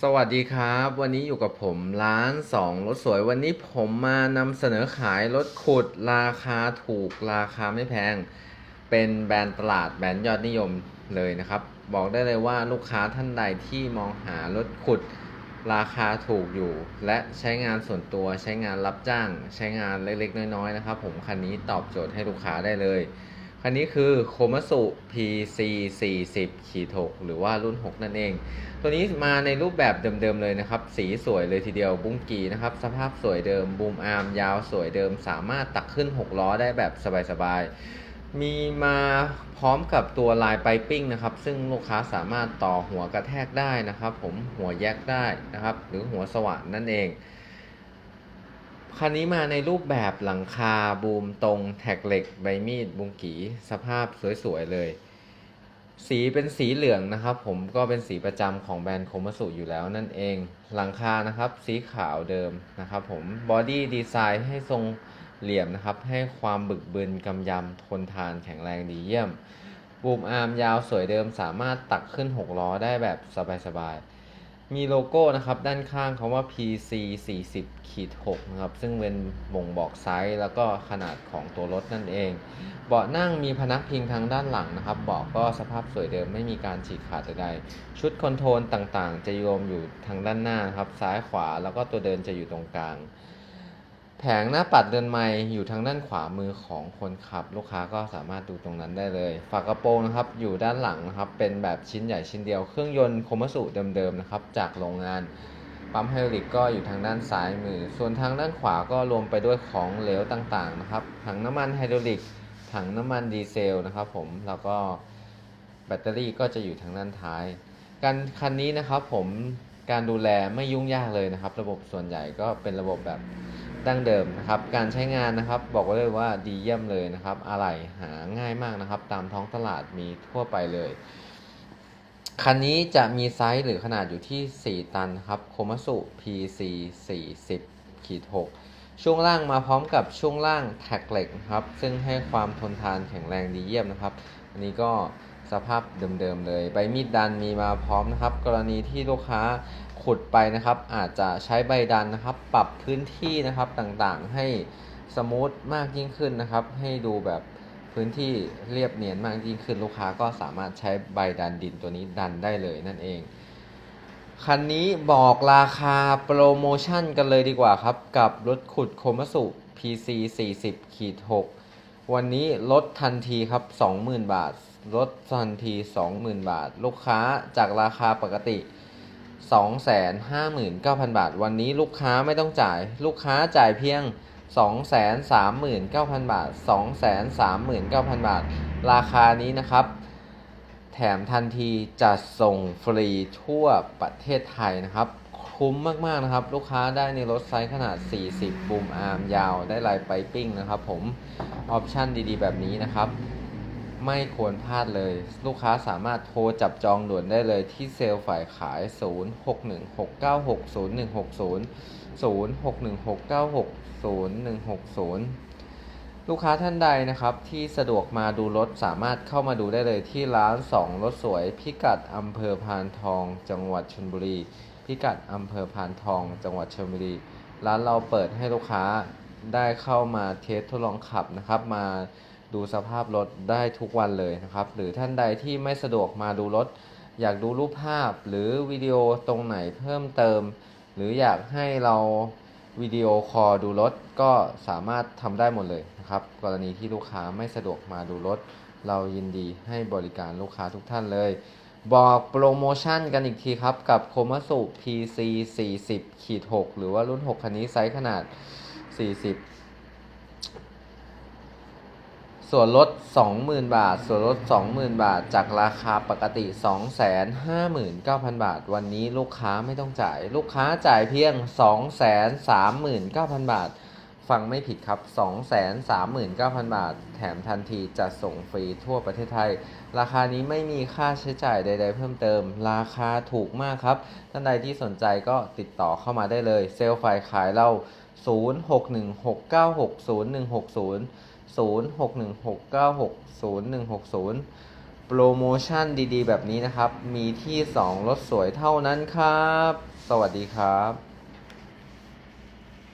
สวัสดีครับ วันนี้อยู่กับผมร้านสองรถสวยวันนี้ผมมานำเสนอขายรถขุดราคาถูกราคาไม่แพง เป็นแบรนด์ตลาดแบรนด์ยอดนิยมเลยนะครับ บอกได้เลยว่าลูกค้าท่านใดที่มองหารถขุดราคาถูกอยู่ และใช้งานส่วนตัวใช้งานรับจ้าง ใช้งานเล็กๆ น้อยๆนะครับ ผมคันนี้ตอบโจทย์ให้ลูกค้าได้เลย คันนี้คือโคมัสุ PC 40ขีด6หรือว่ารุ่น 6 นั่นเอง ตัวนี้มาในรูปแบบเดิมๆเลยนะครับ สีสวยเลยทีเดียวบุ้งกีนะครับ สภาพสวยเดิมบูมอาร์มยาวสวยเดิม สามารถตักขึ้น 6 ล้อได้แบบสบายๆ มีมาพร้อมกับตัวลายไปปิ้งนะครับ ซึ่งลูกค้าสามารถต่อหัวกระแทกได้นะครับ ผมหัวแยกได้นะครับ หรือหัวสว่านนั่นเอง คันนี้มาในรูปแบบหลังคาบูมตรงแท็กเหล็กใบมีดบุงกีสภาพสวยๆเลย สีเป็นสีเหลืองนะครับ ผมก็เป็นสีประจำของแบรนด์โคมาสุอยู่แล้วนั่นเอง หลังคานะครับ สีขาวเดิมนะครับผมบอดี้ดีไซน์ให้ทรงเหลี่ยมนะครับ ให้ความบึกบึนกำยำทนทานแข็งแรงดีเยี่ยมบูมอาร์มยาวสวยเดิมสามารถตักขึ้น 6 ล้อได้แบบสบายๆ มีโลโก้นะครับด้านข้างคาว่า PC 40ขีด6นะครับซึ่งเป็นบ่งบอกไซส์แล้วก็ขนาดของตัวรถนั่นเอง เบาะนั่งมีพนักพิงทางด้านหลังนะครับเบาะก็สภาพสวยเดิมไม่มีการฉีกขาดใดๆชุดคอนโทรลต่างๆ จะรวมอยู่ทางด้านหน้านครับซ้ายขวาแล้วก็ตัวเดินจะอยู่ตรงกลาง แผงหน้าปัดเดินไม้อยู่ทางด้านขวามือของคนขับ ลูกค้าก็สามารถดูตรงนั้นได้เลย ฝากระโปรงนะครับอยู่ด้านหลังนะครับเป็นแบบชิ้นใหญ่ชิ้นเดียวเครื่องยนต์โคมัสุเดิมๆนะครับจากโรงงานปั๊มไฮดรอลิกก็อยู่ทางด้านซ้ายมือ ส่วนทางด้านขวาก็รวมไปด้วยของเหลวต่างๆนะครับถังน้ำมันไฮดรอลิก ถังน้ำมันดีเซลนะครับผมแล้วก็แบตเตอรี่ก็จะอยู่ทางด้านท้ายการคันนี้นะครับผมการดูแลไม่ยุ่งยากเลยนะครับ ระบบส่วนใหญ่ก็เป็นระบบแบบ ดั้งเดิมนะครับ การใช้งานนะครับ บอกไว้เลยว่าดีเยี่ยมเลยนะครับ อะไรหาง่ายมากนะครับ ตามท้องตลาดมีทั่วไปเลย คันนี้จะมีไซส์หรือขนาดอยู่ที่ 4 ตันครับ โคมัสุ PC 40ขีด6ช่วงล่างมาพร้อมกับช่วงล่างแท็กเหล็กครับ ซึ่งให้ความทนทานแข็งแรงดีเยี่ยมนะครับ อันนี้ก็ สภาพเดิมๆเลย ใบมีดดันมีมาพร้อมนะครับ กรณีที่ลูกค้าขุดไปนะครับ อาจจะใช้ใบดันนะครับ ปรับพื้นที่นะครับต่างๆ ให้สมูทมากยิ่งขึ้นนะครับ ให้ดูแบบพื้นที่เรียบเนียนมากยิ่งขึ้นลูกค้าก็สามารถใช้ใบดันดินตัวนี้ดันได้เลยนั่นเอง คันนี้บอกราคาโปรโมชั่นกันเลยดีกว่าครับ กับรถขุดโคมัสุ PC 40ขีด6วันนี้ลดทันทีครับ 20,000 บาท ลดทันที 20,000 บาท ลูกค้าจากราคาปกติ 259,000 บาท วันนี้ลูกค้าไม่ต้องจ่าย ลูกค้าจ่ายเพียง 239,000 บาท 239,000 บาท ราคานี้นะครับ แถมทันทีจะส่งฟรีทั่วประเทศไทยนะครับ คุ้มมาก ๆ นะครับ ลูกค้าได้ในรถไซส์ขนาด 40 บูมอาร์มยาว ได้ลายไปปิ้งนะครับผม ออปชั่นดี ๆ แบบนี้นะครับ ไม่ควรพลาดเลย ลูกค้าสามารถโทรจับจองด่วนได้เลยที่เซลล์ฝ่ายขาย 0616960160 0616960160 ลูกค้าท่านใดนะครับที่สะดวกมาดูรถสามารถเข้ามาดูได้เลยที่ร้านสองรถสวย พิกัดอำเภอพานทอง จังหวัดชลบุรี พิกัดอำเภอพานทอง จังหวัดชลบุรี ร้านเราเปิดให้ลูกค้าได้เข้ามาเทสทดลองขับนะครับมา ดูสภาพรถได้ทุกวันเลยนะครับ หรือท่านใดที่ไม่สะดวกมาดูรถ อยากดูรูปภาพหรือวิดีโอตรงไหนเพิ่มเติม หรืออยากให้เราวิดีโอคอลดูรถก็สามารถทำได้หมดเลยนะครับ กรณีที่ลูกค้าไม่สะดวกมาดูรถ เรายินดีให้บริการลูกค้าทุกท่านเลย บอกโปรโมชั่นกันอีกทีครับ กับโคมัสุ PC 40ขีด6หรือว่ารุ่น 6 คันนี้ไซส์ขนาด 40 ส่วนลด 20,000 บาท ส่วนลด 20,000 บาท จากราคาปกติ 259,000 บาท วันนี้ลูกค้าไม่ต้องจ่าย ลูกค้าจ่ายเพียง 239,000 บาท ฟังไม่ผิดครับ 239,000 บาท แถมทันทีจะส่งฟรีทั่วประเทศไทย ราคานี้ไม่มีค่าใช้จ่ายใด ๆ เพิ่มเติม ราคาถูกมากครับ ท่านใดที่สนใจก็ติดต่อเข้ามาได้เลย เซลล์ฝ่ายขายเรา 0616960160 0616960160โปโปรโมชั่นดีๆ แบบนี้นะครับ มีที่2รถสวยเท่านั้นครับ สวัสดีครับ